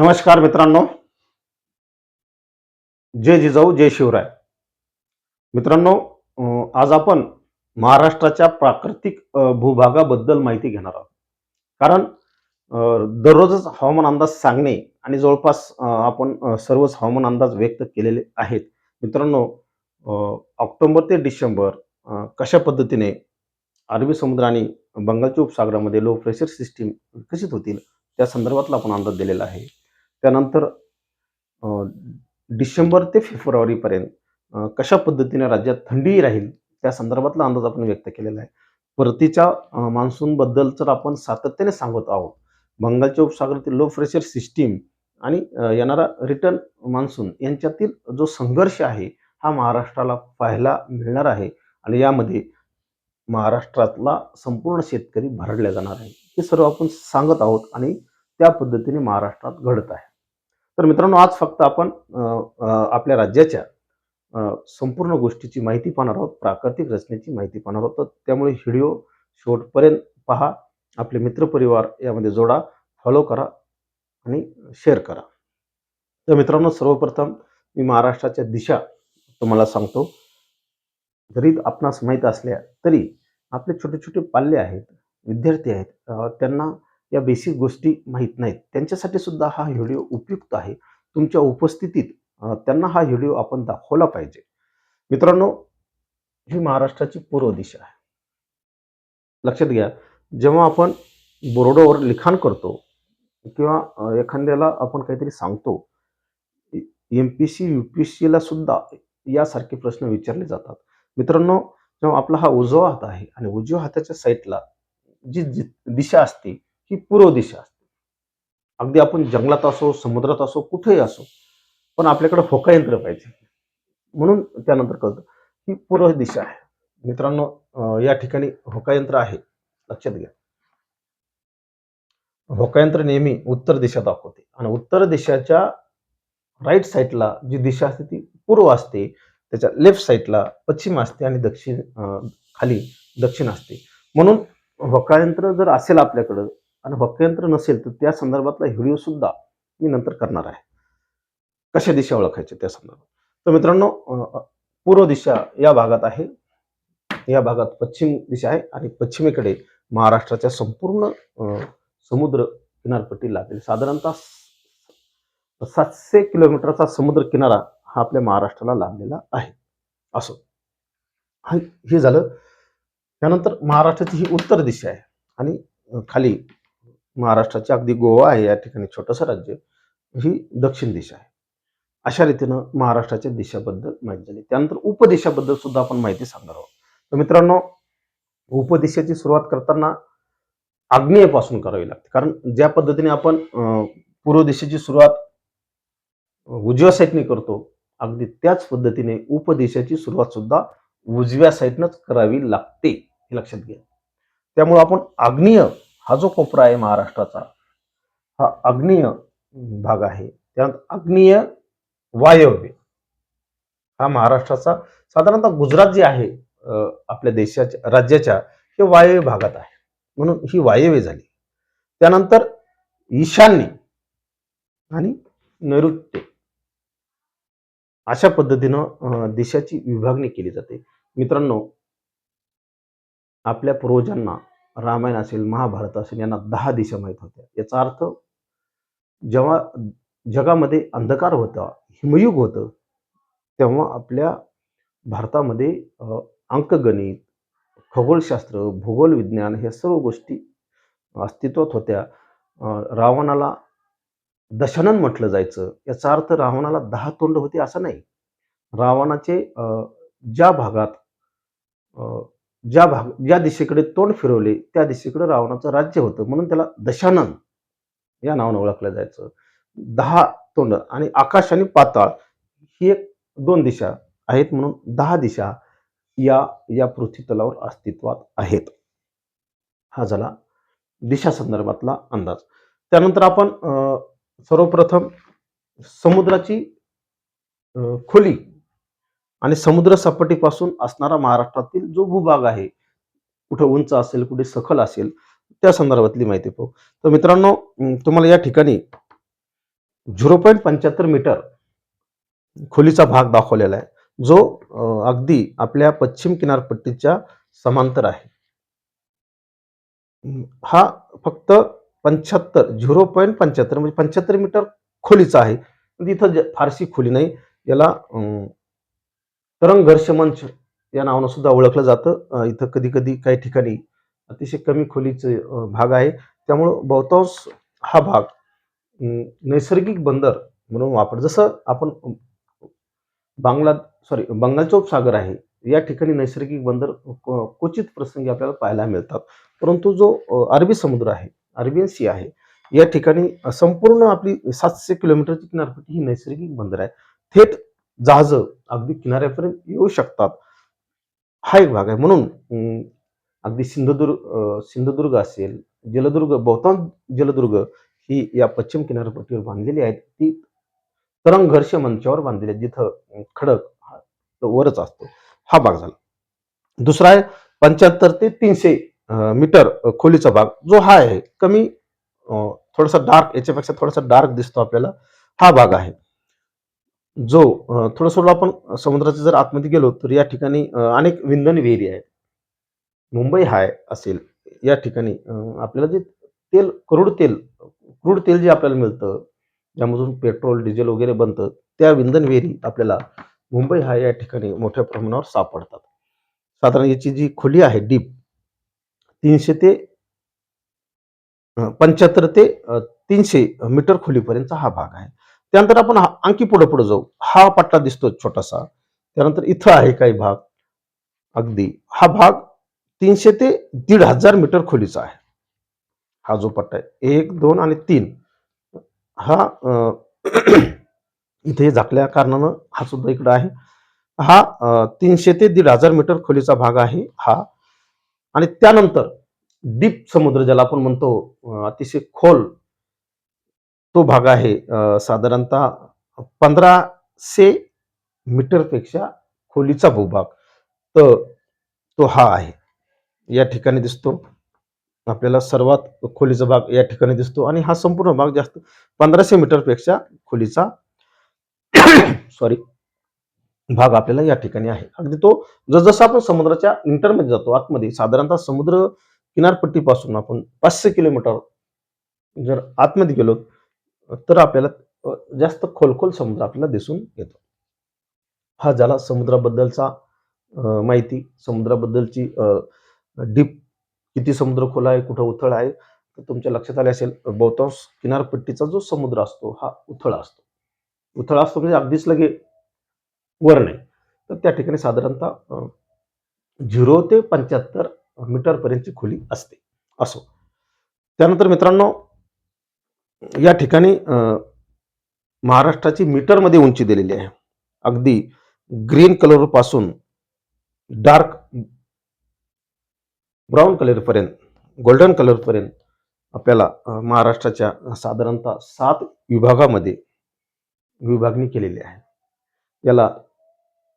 नमस्कार मित्रांनो. जय जिजाऊ जय शिवराय. मित्रांनो आज आपण महाराष्ट्राच्या प्राकृतिक भूभागाबद्दल माहिती घेणार आहोत. कारण दररोजच हवामान अंदाज सांगणे आणि जवळपास आपण सर्वच हवामान अंदाज व्यक्त केलेले आहेत. मित्रांनो ऑक्टोंबर ते डिसेंबर कशा पद्धतीने अरबी समुद्र आणि बंगालच्या उपसागरामध्ये लो प्रेशर सिस्टीम विकसित होतील त्या संदर्भातला आपण अंदाज दिलेला आहे. त्यानंतर डिसेंबर ते फेब्रुवारीपर्यंत कशा पद्धतीने राज्यात थंडी राहील त्या संदर्भातला अंदाज आपण व्यक्त केलेला आहे. परतीच्या मान्सूनबद्दल तर आपण सातत्याने सांगत आहोत. बंगालच्या उपसागरातील लो प्रेशर सिस्टीम आणि येणारा रिटर्न मान्सून यांच्यातील जो संघर्ष आहे हा महाराष्ट्राला पाहायला मिळणार आहे आणि यामध्ये महाराष्ट्रातला संपूर्ण शेतकरी भरडला जाणार आहे. हे सर्व आपण सांगत आहोत आणि त्या पद्धतीने महाराष्ट्रात घडत आहे. तर मित्रांनो आज फक्त आपण आपल्या राज्याच्या संपूर्ण गोष्टीची माहिती पाहणार आहोत प्राकृतिक रचनेची माहिती पाहणार आहोत. तर त्यामुळे व्हिडिओ शेवटपर्यंत पहा आपले मित्रपरिवार यामध्ये जोडा फॉलो करा आणि शेअर करा. तर मित्रांनो सर्वप्रथम मी महाराष्ट्राच्या दिशा तुम्हाला सांगतो. जरी आपणास माहीत असल्या तरी आपले छोटे छोटे पाल्य आहेत विद्यार्थी आहेत त्यांना या बेसिक गोष्टी माहीत नाहीत. त्यांच्यासाठी सुद्धा हा व्हिडिओ उपयुक्त आहे. तुमच्या उपस्थितीत त्यांना हा व्हिडिओ आपण दाखवला पाहिजे. मित्रांनो ही महाराष्ट्राची पूर्व दिशा आहे. लक्षात घ्या जेव्हा आपण बोर्डावर लिखाण करतो किंवा एखाद्याला आपण काहीतरी सांगतो M P C U P ला सुद्धा यासारखे प्रश्न विचारले जातात. मित्रांनो जेव्हा आपला हा उजवा हात आहे आणि उजव्या हाताच्या साईडला जी जी दिशा असते ही पूर्व दिशा असते. अगदी आपण जंगलात असो समुद्रात असो कुठेही असो पण आपल्याकडे होका यंत्र पाहिजे. म्हणून त्यानंतर कळतं ही पूर्व दिशा आहे. मित्रांनो या ठिकाणी होका यंत्र आहे. लक्षात घ्या. होकायंत्र नेहमी उत्तर दिशा दाखवते. आणि उत्तर दिशाच्या राईट साईडला जी दिशा असते ती पूर्व असते. त्याच्या लेफ्ट साईडला पश्चिम असते आणि दक्षिण खाली दक्षिण असते. म्हणून होकायंत्र जर असेल आपल्याकडं आणि भक्तयंत्र नसेल तर त्या संदर्भातला व्हिडिओ सुद्धा मी नंतर करणार आहे. कशा दिशा ओळखायच्या त्या संदर्भात? तर मित्रांनो पूर्व दिशा या भागात आहे. या भागात पश्चिम दिशा आहे आणि पश्चिमेकडे महाराष्ट्राच्या संपूर्ण समुद्र किनारपट्टी लागेल. साधारणतः सातशे किलोमीटरचा समुद्र किनारा हा आपल्या महाराष्ट्राला लाभलेला आहे. असं. हा हे झालं. त्यानंतर महाराष्ट्राची ही उत्तर दिशा आहे आणि खाली महाराष्ट्राची अगदी गोवा आहे या ठिकाणी छोटंसं राज्य ही दक्षिण दिशा आहे. अशा रीतीनं महाराष्ट्राच्या दिशाबद्दल माहिती झाली. त्यानंतर उपदिशाबद्दल सुद्धा आपण माहिती सांगणार आहोत. तर मित्रांनो उपदिशेची सुरुवात करताना आग्नेयपासून करावी लागते. कारण ज्या पद्धतीने आपण पूर्व दिशेची सुरुवात उजव्या साईडने करतो अगदी त्याच पद्धतीने उपदेशाची सुरुवात सुद्धा उजव्या साईडनंच करावी लागते हे लक्षात घ्या. त्यामुळे आपण आग्नेय हा जो कोपरा आहे महाराष्ट्राचा हा आग्नेय भाग आहे. त्यानंतर आग्नेय वायव्य. हा महाराष्ट्राचा साधारणतः गुजरात जे आहे आपल्या देशाच्या राज्याच्या हे वायव्य भागात आहे. म्हणून ही वायव्य झाली. त्यानंतर ईशान्य आणि नैऋत्य. अशा पद्धतीनं देशाची विभागणी केली जाते. मित्रांनो आपल्या पूर्वजांना रामायण असेल महाभारत असेल यांना दहा दिशा माहीत होत्या. याचा अर्थ जेव्हा जगामध्ये अंधकार होता हिमयुग होतं तेव्हा आपल्या भारतामध्ये अंकगणित खगोलशास्त्र भूगोल विज्ञान ह्या सर्व गोष्टी अस्तित्वात होत्या. रावणाला दशनन म्हटलं जायचं. याचा अर्थ रावणाला दहा तोंड होती असं नाही. रावणाचे ज्या भागात ज्या भाग ज्या दिशेकडे तोंड फिरवले त्या दिशेकडे रावणाचं राज्य होतं. म्हणून त्याला दशानन या नावानं ओळखलं जायचं. दहा तोंड आणि आकाश आणि पाताळ ही एक दोन दिशा आहेत म्हणून दहा दिशा या या पृथ्वी तलावर अस्तित्वात आहेत. हा झाला दिशा संदर्भातला अंदाज. त्यानंतर आपण सर्वप्रथम समुद्राची खोली आणि समुद्र सपाटीपासून असणारा महाराष्ट्रातील जो भूभाग आहे कुठे उंच असेल कुठे सखल असेल त्या संदर्भातली माहिती पाहू. तर मित्रांनो तुम्हाला या ठिकाणी झिरो पॉईंट पंच्याहत्तर मीटर खोलीचा भाग दाखवलेला आहे. जो अगदी आपल्या पश्चिम किनारपट्टीच्या समांतर आहे. हा फक्त पंच्याहत्तर झिरो पॉईंट पंच्याहत्तर म्हणजे पंच्याहत्तर मीटर खोलीचा आहे. म्हणजे इथं ज- फारशी खोली नाही. याला अं, तरंग मंच या नावानं सुद्धा ओळखलं जातं. इथं कधी कधी काही ठिकाणी अतिशय कमी खोलीचे भाग आहे. त्यामुळं बहुतांश हा भाग नैसर्गिक बंदर म्हणून वापर जसं आपण बांगला सॉरी बंगालचा उपसागर आहे या ठिकाणी नैसर्गिक बंदर क्व- क्वचित प्रसंगी आपल्याला पाहायला मिळतात. परंतु जो अरबी समुद्र आहे अरबियन सी आहे या ठिकाणी संपूर्ण आपली सातशे किलोमीटरची किनारपट्टी ही नैसर्गिक बंदर आहे. थेट जहाजं अगदी किनाऱ्यापर्यंत येऊ शकतात. हा एक भाग आहे. म्हणून अगदी सिंधुदुर्ग सिंधुदुर्ग असेल जलदुर्ग बहुतांश जलदुर्ग ही या पश्चिम किनारपट्टीवर बांधलेली आहेत. ती तरंगघर्ष मंचावर बांधलेली आहेत जिथं खडक हा तो वरच असतो. हा भाग झाला. दुसरा आहे पंच्याहत्तर ते तीनशे मीटर खोलीचा भाग. जो हा आहे कमी थोडासा डार्क याच्यापेक्षा थोडासा डार्क दिसतो आपल्याला. हा भाग आहे. जो थोडं थोडं आपण समुद्राच्या जर आतमध्ये गेलो तर या ठिकाणी अनेक विंधन विहिरी आहेत. मुंबई हाय असेल या ठिकाणी आपल्याला जे तेल क्रूड तेल क्रूड तेल जे आपल्याला मिळतं ज्यामधून पेट्रोल डिझेल वगैरे बनतं त्या विंधन विहिरी आपल्याला मुंबई हाय या ठिकाणी मोठ्या प्रमाणावर सापडतात. साधारण याची जी खोली आहे डीप तीनशे ते पंच्याहत्तर ते तीनशे मीटर खोलीपर्यंत हा भाग आहे. त्यानंतर आपण हा- आणखी पुढे पुढे जाऊ. हा पट्टा दिसतो छोटासा. त्यानंतर इथं आहे काही भाग. अगदी. हा भाग तीनशे ते दीड हजार मीटर खोलीचा आहे. हा जो पट्टा आहे. एक दोन आणि तीन. हा इथे झाकल्या कारणानं हा सुद्धा इकडं आहे. हा तीनशे ते दीड हजार मीटर खोलीचा भाग आहे हा. आणि त्यानंतर डीप समुद्र ज्याला आपण म्हणतो अतिशय खोल तो भाग आहे साधारणतः पंधराशे मीटरपेक्षा खोलीचा भूभाग. तर तो हा आहे. या ठिकाणी दिसतो. आपल्याला सर्वात खोलीचा भाग या ठिकाणी दिसतो आणि हा संपूर्ण भाग जास्त पंधराशे मीटरपेक्षा खोलीचा सॉरी भाग आपल्याला या ठिकाणी आहे. अगदी तो जसजसा आपण समुद्राच्या इंटरमध्ये जातो आतमध्ये साधारणतः समुद्र किनारपट्टीपासून आपण पाचशे किलोमीटर जर आतमध्ये गेलो तर आपल्याला जास्त खोलखोल समुद्र आपल्याला दिसून येतो. हा झाला समुद्राबद्दलचा माहिती. समुद्राबद्दलची डीप किती समुद्र खोल आहे कुठं उथळ आहे तर तुमच्या लक्षात आले असेल बहुतांश किनारपट्टीचा जो समुद्र असतो हा उथळ असतो. उथळ असतो म्हणजे अगदीच लगे वर नाही. तर त्या ठिकाणी साधारणतः झिरो ते पंच्याहत्तर मीटरपर्यंतची खोली असते. असो. त्यानंतर मित्रांनो या ठिकाणी महाराष्ट्राची मीटरमध्ये उंची दिलेली आहे. अगदी ग्रीन कलरपासून डार्क ब्राऊन कलरपर्यंत गोल्डन कलरपर्यंत आपल्याला महाराष्ट्राच्या साधारणतः सात विभागामध्ये विभागणी केलेली आहे. याला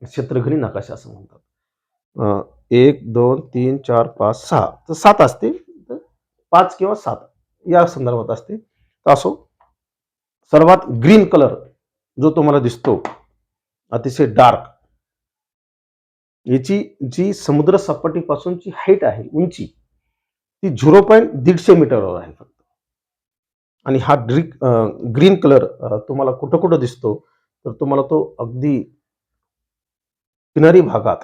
क्षेत्रघणी नकाशा असं म्हणतात. एक दोन तीन चार पाच सहा. तर सात असते तर पाच किंवा सात या संदर्भात असते असो? सर्वात ग्रीन कलर जो तुम्हाला दिसतो अतिशय डार्क. याची जी समुद्र सपाटीपासूनची हाईट आहे उंची ती झिरो पॉईंट दीडशे मीटरवर आहे फक्त. आणि हा ड्रिक ग्रीन कलर तुम्हाला कुठं कुठं दिसतो तर तुम्हाला तो अगदी किनारी भागात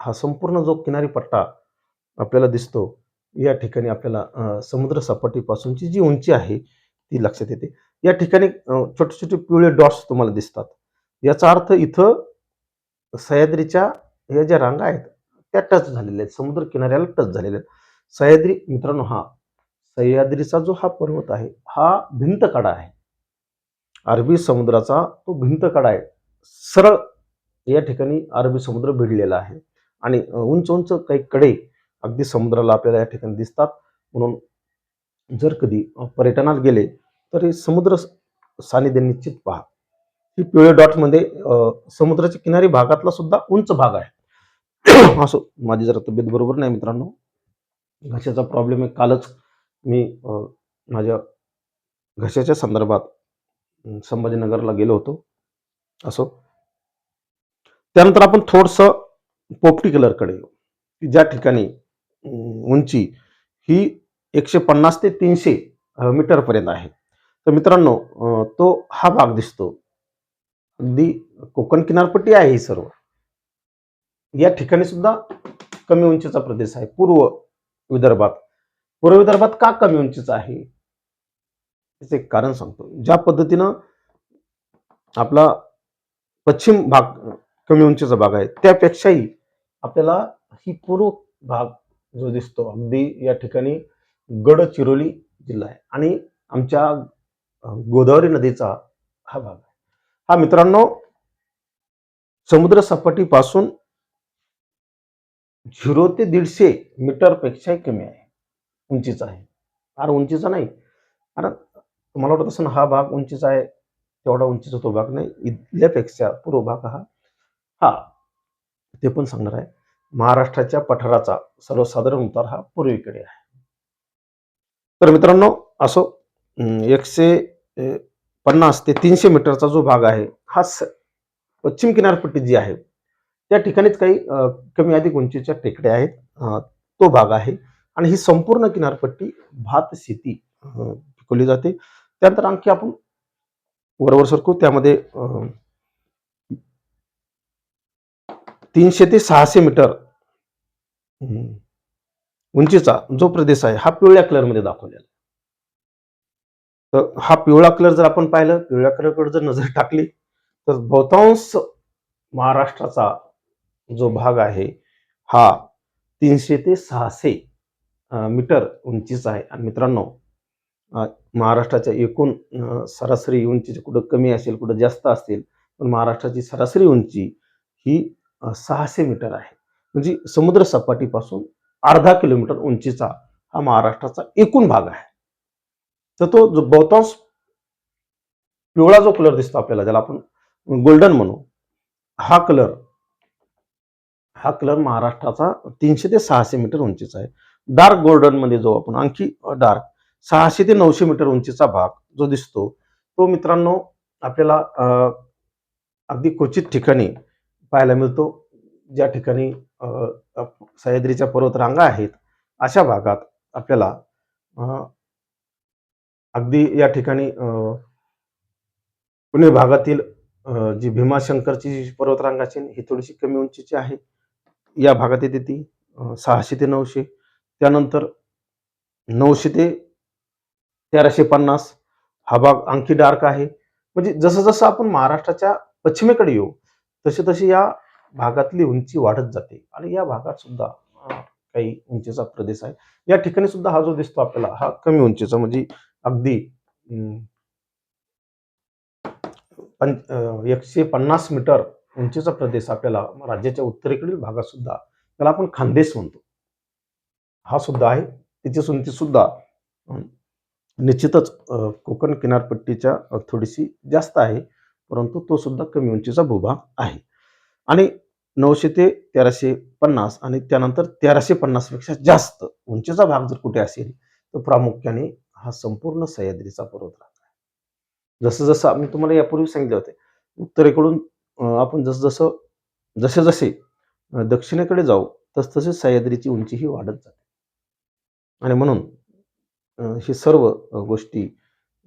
हा संपूर्ण जो किनारी पट्टा आपल्याला दिसतो या ठिकाणी आपल्याला समुद्रसपाटीपासूनची समुद्र सपाटीपासूनची जी उंची आहे ती लक्षात येते. या ठिकाणी छोटे छोटे पिवळे डॉट्स तुम्हाला दिसतात. याचा अर्थ इथं सह्याद्रीच्या या ज्या रांगा आहेत त्या टच झालेल्या आहेत. समुद्र किनाऱ्याला टच झालेल्या आहेत. सह्याद्री मित्रांनो हा सह्याद्रीचा जो हा पर्वत आहे हा भिंत कडा आहे. अरबी समुद्राचा तो भिंत कडा आहे. सरळ या ठिकाणी अरबी समुद्र भिडलेला आहे. आणि उंच उंच काही कडे अगदी समुद्राला आपल्याला या ठिकाणी दिसतात. म्हणून जर कधी पर्यटनात गेले तर हे समुद्र सानिध्य निश्चित पहा. ही पिवळे डॉटमध्ये समुद्राच्या किनारी भागातला सुद्धा उंच भाग आहे. असो माझी जरा तब्येत बरोबर नाही मित्रांनो. घशाचा प्रॉब्लेम आहे. कालच मी माझ्या घशाच्या संदर्भात संभाजीनगरला गेलो होतो. असो. त्यानंतर आपण थोडस पोपटी कलरकडे येऊ. ज्या ठिकाणी उंची ही एकशे पन्नास ते तीनशे मीटर पर्यंत आहे. तर मित्रांनो तो हा भाग दिसतो. अगदी कोकण किनारपट्टी आहे ही सर्व. या ठिकाणी सुद्धा कमी उंचीचा प्रदेश आहे. पूर्व विदर्भात. पूर्व विदर्भात का कमी उंचीचा आहे? त्याचं एक कारण सांगतो. ज्या पद्धतीनं आपला पश्चिम भाग कमी उंचीचा भाग आहे त्यापेक्षाही आपल्याला ही पूर्व भाग जो दिसतो. अगदी या ठिकाणी गडचिरोली जिल्हा आहे. आणि आमच्या गोदावरी नदीचा हा भाग आहे. हा मित्रांनो समुद्र सपाटीपासून झिरो ते दीडशे मीटर पेक्षाही कमी आहे. उंचीचा आहे. फार उंचीचा नाही. कारण तुम्हाला वाटत असं हा भाग उंचीचा आहे तेवढा उंचीचा तो भाग नाही. इथल्यापेक्षा पूर्व भाग हा हा ते पण सांगणार आहे. महाराष्ट्राच्या पठाराचा सर्वसाधारण उतार हा पूर्वेकडे आहे. तर मित्रांनो असो एकशे पन्नास ते तीनशे मीटरचा जो भाग आहे हा पश्चिम किनारपट्टी जी आहे त्या ठिकाणीच काही कमी अधिक उंचीच्या टेकड्या आहेत. तो भाग आहे आणि ही संपूर्ण किनारपट्टी भात शेती पिकवली जाते. त्यानंतर आणखी आपण वरवर सरकू त्यामध्ये तीनशे ते सहाशे मीटर. उंचीचा जो प्रदेश आहे हा पिवळ्या कलरमध्ये दाखवलेला तर हा पिवळा कलर जर आपण पाहिलं पिवळ्या कलरकडे जर नजर टाकली तर बहुतांश महाराष्ट्राचा जो भाग आहे हा तीनशे ते सहाशे मीटर उंचीचा आहे. आणि मित्रांनो महाराष्ट्राच्या एकूण सरासरी उंची कुठं कमी असेल कुठं जास्त असेल पण महाराष्ट्राची सरासरी उंची ही सहाशे मीटर आहे. म्हणजे समुद्र सपाटीपासून अर्धा किलोमीटर उंचीचा हा महाराष्ट्राचा एकूण भाग आहे. तर तो जो बहुतांश पिवळा जो कलर दिसतो आपल्याला ज्याला आपण गोल्डन म्हणू हा कलर हा कलर महाराष्ट्राचा तीनशे ते सहाशे मीटर उंचीचा आहे. डार्क गोल्डनमध्ये जो आपण आणखी डार्क सहाशे ते नऊशे मीटर उंचीचा भाग जो दिसतो तो मित्रांनो आपल्याला अगदी क्वचित ठिकाणी पाहायला मिळतो. ज्या ठिकाणी सह्याद्रीच्या पर्वतरांगा आहेत अशा भागात आपल्याला अगदी या ठिकाणी पुणे भागातील जी भीमाशंकरची जी पर्वतरांगाची ही थोडीशी कमी उंचीची आहे या भागात येते ती सहाशे ते नऊशे. त्यानंतर नऊशे ते तेराशे पन्नास हा भाग आणखी डार्क आहे. म्हणजे जसं जसं आपण महाराष्ट्राच्या पश्चिमेकडे येऊ तशी तशी या भागातली उंची वाढत जाते. आणि या भागात सुद्धा काही उंचीचा प्रदेश आहे. या ठिकाणी सुद्धा हा जो दिसतो आपल्याला हा कमी उंचीचा म्हणजे अगदी एकशे पन्नास मीटर उंचीचा प्रदेश आपल्याला राज्याच्या उत्तरेकडील भागात सुद्धा त्याला आपण खानदेश म्हणतो. हा सुद्धा आहे. त्याची उंची सुद्धा निश्चितच कोकण किनारपट्टीच्या थोडीशी जास्त आहे. परंतु तो सुद्धा कमी उंचीचा भूभाग आहे. आणि नऊशे ते तेराशे पन्नास आणि त्यानंतर तेराशे पन्नासपेक्षा जास्त उंचीचा भाग जर कुठे असेल तर प्रामुख्याने हा संपूर्ण सह्याद्रीचा पर्वत आहे. जसं जसं आम्ही तुम्हाला यापूर्वी सांगितले होते उत्तरेकडून आपण जसं जसं जसे जसे दक्षिणेकडे जाऊ तस तसे सह्याद्रीची उंची ही वाढत जाते. आणि म्हणून हे सर्व गोष्टी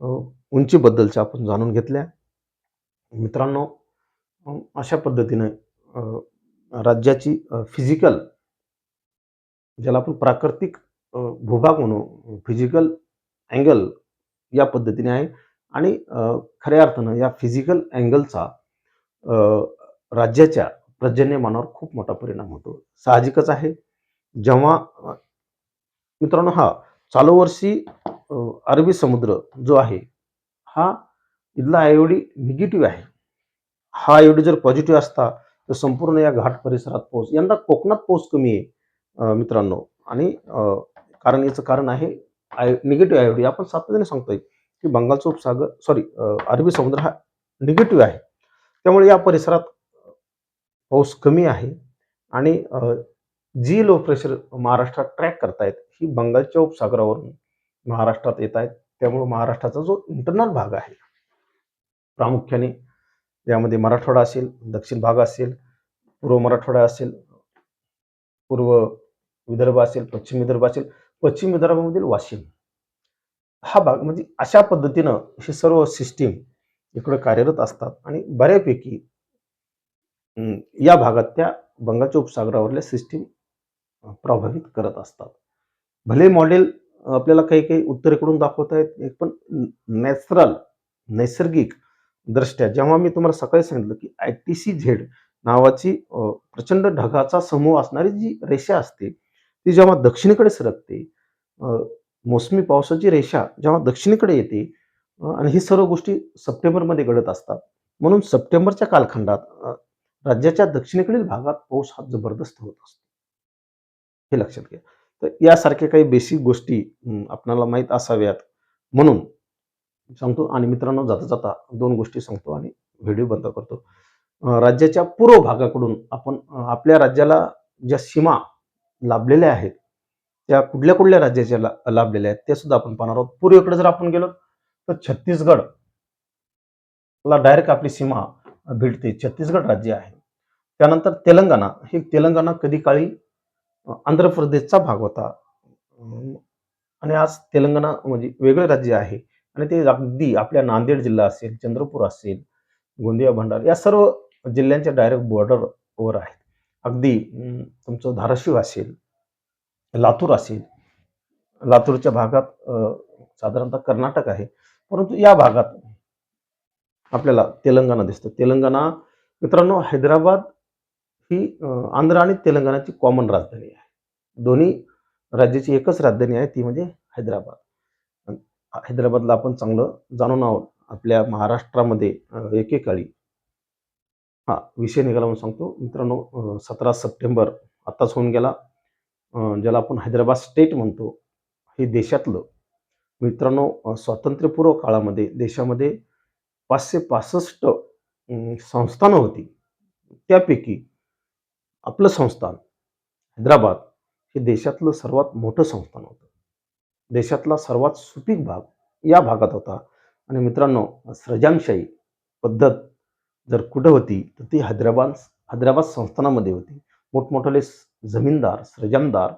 उंचीबद्दलच्या आपण जाणून घेतल्या. मित्रांनो अशा पद्धतीने राज्याची फिजिकल ज्याला आपण प्राकृतिक भूभाग म्हणू फिजिकल अँगल या पद्धतीने आहे. आणि खऱ्या अर्थानं या फिजिकल अँगलचा राज्याच्या पर्जन्यमानावर खूप मोठा परिणाम होतो. साहजिकच आहे. जेव्हा मित्रांनो हा चालू वर्षी अरबी समुद्र जो आहे हा इथला आयोडी निगेटिव्ह आहे. हा आयोडी जर पॉझिटिव्ह असता तर संपूर्ण या घाट परिसरात पाऊस यंदा कोकणात पाऊस कमी आहे मित्रांनो. आणि कारण याचं कारण आहे आय निगेटिव्ह आयोडी आपण सातत्याने सांगतोय की बंगालचा उपसागर सॉरी अरबी समुद्र हा निगेटिव्ह आहे. त्यामुळे या परिसरात पाऊस कमी आहे. आणि जी लो प्रेशर महाराष्ट्रात ट्रॅक करतायत ही बंगालच्या उपसागरावरून महाराष्ट्रात येत आहेत त्यामुळे महाराष्ट्राचा जो इंटरनल भाग आहे प्रामुख्याने यामध्ये मराठवाडा असेल दक्षिण भाग असेल पूर्व मराठवाडा असेल पूर्व विदर्भ असेल पश्चिम विदर्भ असेल पश्चिम विदर्भामधील वाशिम. हा भाग म्हणजे अशा पद्धतीनं हे सर्व सिस्टीम इकडे कार्यरत असतात आणि बऱ्यापैकी या भागात त्या बंगालच्या उपसागरावरल्या सिस्टीम प्रभावित करत असतात. भले मॉडेल आपल्याला काही काही उत्तरेकडून दाखवत आहेत एक पण नॅचरल नैसर्गिक दृष्ट्या. जेव्हा मी तुम्हाला सकाळी सांगितलं की आय टी सी झेड नावाची प्रचंड ढगाचा समूह असणारी जी रेषा असते ती जेव्हा दक्षिणेकडे सरकते मोसमी पावसाची रेषा जेव्हा दक्षिणेकडे येते आणि ही सर्व गोष्टी सप्टेंबरमध्ये घडत असतात. म्हणून सप्टेंबरच्या कालखंडात राज्याच्या दक्षिणेकडील भागात पाऊस हा जबरदस्त होत असतो. हे लक्षात घ्या. तर यासारख्या काही बेसिक गोष्टी आपणाला माहीत असाव्यात. म्हणून सांगतो आणि मित्रांनो जाता जाता दोन गोष्टी सांगतो आणि व्हिडिओ बंद करतो. राज्याच्या पूर्व भागाकडून आपण आपल्या राज्याला ज्या सीमा लाभलेल्या आहेत त्या कुठल्या कुठल्या राज्याच्या ला- लाभलेल्या आहेत ते सुद्धा आपण पाहणार आहोत. पूर्वेकडे जर आपण गेलो तर छत्तीसगड ला डायरेक्ट आपली सीमा भेटते. छत्तीसगड राज्य आहे. त्यानंतर तेलंगणा हे तेलंगणा कधी काळी आंध्र प्रदेशचा भाग होता. आणि आज तेलंगणा म्हणजे वेगळं राज्य आहे. आणि ते अगदी आपल्या नांदेड जिल्हा असेल चंद्रपूर असेल गोंदिया भंडारा या सर्व जिल्ह्यांच्या डायरेक्ट बॉर्डरवर आहेत. अगदी तुमचं धाराशिव असेल लातूर असेल लातूरच्या भागात साधारणतः कर्नाटक आहे. परंतु या भागात आपल्याला तेलंगणा दिसतं. तेलंगणा मित्रांनो हैदराबाद ही आंध्र आणि तेलंगणाची कॉमन राजधानी आहे. दोन्ही राज्याची एकच राजधानी आहे ती म्हणजे हैदराबाद. हैदराबादला आपण चांगलं जाणून आहोत. आपल्या महाराष्ट्रामध्ये एकेकाळी. हा विषय निघाला म्हणून सांगतो. मित्रांनो सतरा सप्टेंबर आत्ताच होऊन गेला. ज्याला आपण हैदराबाद स्टेट म्हणतो हे देशातलं. मित्रांनो स्वातंत्र्यपूर्व काळामध्ये देशामध्ये पाचशे पासष्ट संस्थानं होती. त्यापैकी आपलं संस्थान हैदराबाद हे देशातलं सर्वात मोठं संस्थान होतं. देशातला सर्वात सुपीक भाग या भागात होता. आणि मित्रांनो सृजनशाही पद्धत जर कुठं होती तर ती हैदराबाद हैदराबाद संस्थानामध्ये होती. मोठमोठाले जमीनदार सृजनदार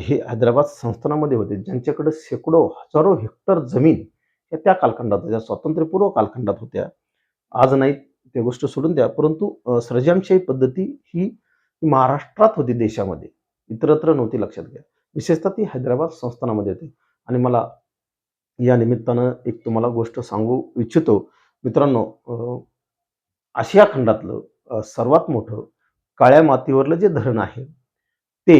हे हैदराबाद संस्थानामध्ये होते. ज्यांच्याकडे शेकडो हजारो हेक्टर जमीन हे त्या कालखंडात होत्या स्वातंत्र्यपूर्व कालखंडात होत्या. आज नाही ते गोष्ट सोडून द्या. परंतु सृजनशाही पद्धती ही महाराष्ट्रात होती देशामध्ये. इतरत्र नव्हती लक्षात घ्या. विशेषतः ती हैदराबाद संस्थानामध्ये येते. आणि मला या निमित्तानं एक तुम्हाला गोष्ट सांगू इच्छितो. मित्रांनो आशिया खंडातलं सर्वात मोठं काळ्या मातीवरलं जे धरण आहे ते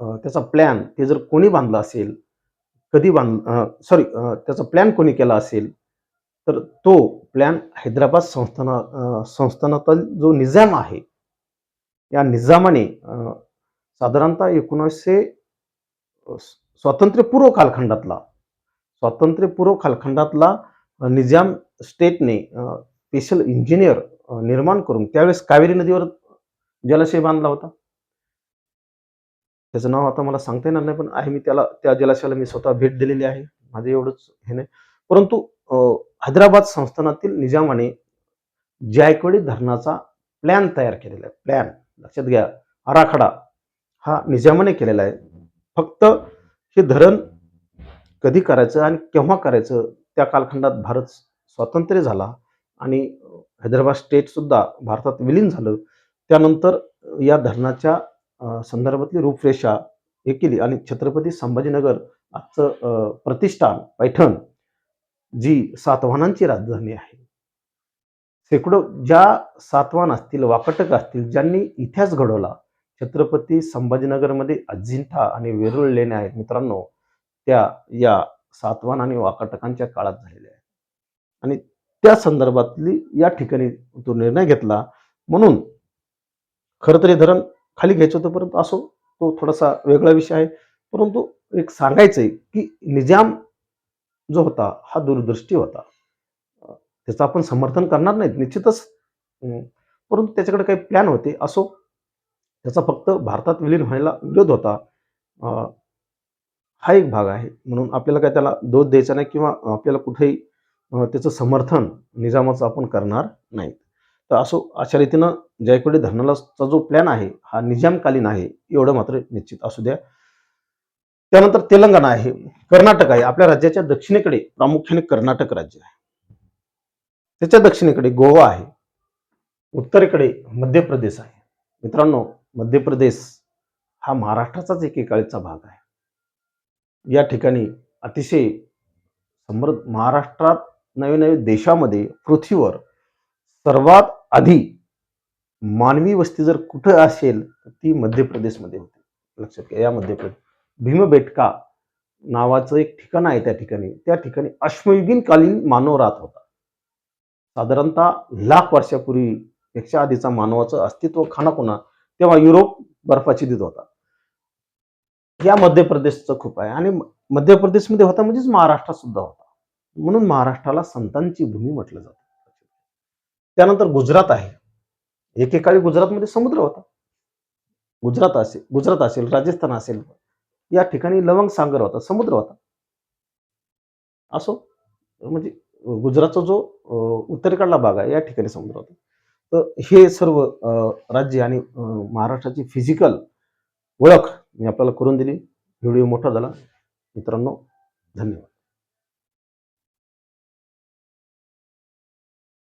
त्याचा प्लॅन ते जर कोणी बांधला असेल कधी बांध सॉरी त्याचा प्लॅन कोणी केला असेल तर तो प्लॅन हैदराबाद संस्थाना अं, संस्थानातील जो निजाम आहे या निजामाने साधारणतः एकोणीसशे स्वातंत्र्यपूर्व कालखंडातला स्वातंत्र्यपूर्व कालखंडातला निजाम स्टेटने स्पेशल इंजिनियर निर्माण करून त्यावेळेस कावेरी नदीवर जलाशय बांधला होता. त्याचं नाव आता मला सांगता येणार नाही पण आहे मी त्याला त्या जलाशयाला मी स्वतः भेट दिलेली आहे. माझं एवढंच हे नाही. परंतु हैदराबाद संस्थानातील निजामाने जायकवाडी धरणाचा प्लॅन तयार केलेला आहे. प्लॅन लक्षात घ्या आराखडा हा निजामाने केलेला आहे. फक्त हे धरण कधी करायचं आणि केव्हा करायचं त्या कालखंडात भारत स्वातंत्र्य झाला आणि हैदराबाद स्टेट सुद्धा भारतात विलीन झालं. त्यानंतर या धरणाच्या संदर्भातली रूपरेषा हे केली आणि छत्रपती संभाजीनगर आजचं प्रतिष्ठान पैठण जी सातवाहनांची राजधानी आहे. शेकडो ज्या सातवाहन असतील वाकटक असतील ज्यांनी इतिहास घडवला छत्रपती संभाजीनगरमध्ये अजिंठा आणि वेरूळ लेण्या आहेत. मित्रांनो त्या या सातवान आणि वाकाटकांच्या काळात झालेल्या आहेत. आणि त्या संदर्भातली या ठिकाणी तो निर्णय घेतला. म्हणून खरं तर हे धरण खाली घ्यायचं होतं परंतु असो तो थोडासा वेगळा विषय आहे. परंतु एक सांगायचं आहे की निजाम जो होता हा दूरदृष्टी होता. त्याचं आपण समर्थन करणार नाहीत निश्चितच. परंतु त्याच्याकडे काही प्लॅन होते. असो त्याचा फक्त भारतात विलीन व्हायला विरोध होता. हा एक भाग आहे. म्हणून आपल्याला काय त्याला दोष द्यायचा नाही किंवा आपल्याला कुठेही त्याचं समर्थन निजामाचं आपण करणार नाही तर असो अशा रीतीनं जायकवाडी धरणालाचा जो प्लॅन आहे हा निजामकालीन आहे एवढं मात्र निश्चित असू द्या. त्यानंतर तेलंगणा आहे. कर्नाटक आहे. आपल्या राज्याच्या दक्षिणेकडे प्रामुख्याने कर्नाटक राज्य आहे. त्याच्या दक्षिणेकडे गोवा आहे. उत्तरेकडे मध्य प्रदेश आहे. मित्रांनो मध्य प्रदेश हा महाराष्ट्राचाच एकेकाळीचा भाग आहे. या ठिकाणी अतिशय समृद्ध महाराष्ट्रात नवे नवे देशामध्ये पृथ्वीवर सर्वात आधी मानवी वस्ती जर कुठं असेल तर ती मध्य प्रदेशमध्ये होती. लक्षात घ्या या मध्य प्रदेश भीमबेटका नावाचं एक ठिकाण आहे त्या ठिकाणी. त्या ठिकाणी अश्मयुगीन कालीन मानव राहत होता. साधारणतः लाख वर्षापूर्वी पेक्षा आधीचा मानवाचं अस्तित्व खानापुना तेव्हा युरोप बर्फाची होता. या मध्य प्रदेशचं खूप आहे. आणि मध्य प्रदेशमध्ये होता म्हणजेच महाराष्ट्रात सुद्धा होता. म्हणून महाराष्ट्राला संतांची भूमी म्हटलं जातं. त्यानंतर गुजरात आहे. एकेकाळी गुजरातमध्ये समुद्र होता. गुजरात असेल गुजरात असेल राजस्थान असेल या ठिकाणी लवंग सागर होता समुद्र होता. असो म्हणजे गुजरातचा जो उत्तरेकडला भाग आहे या ठिकाणी समुद्र होता. तर हे सर्व राज्य आणि महाराष्ट्राची फिजिकल ओळख मी आपल्याला करून दिली. व्हिडिओ मोठा झाला. मित्रांनो धन्यवाद.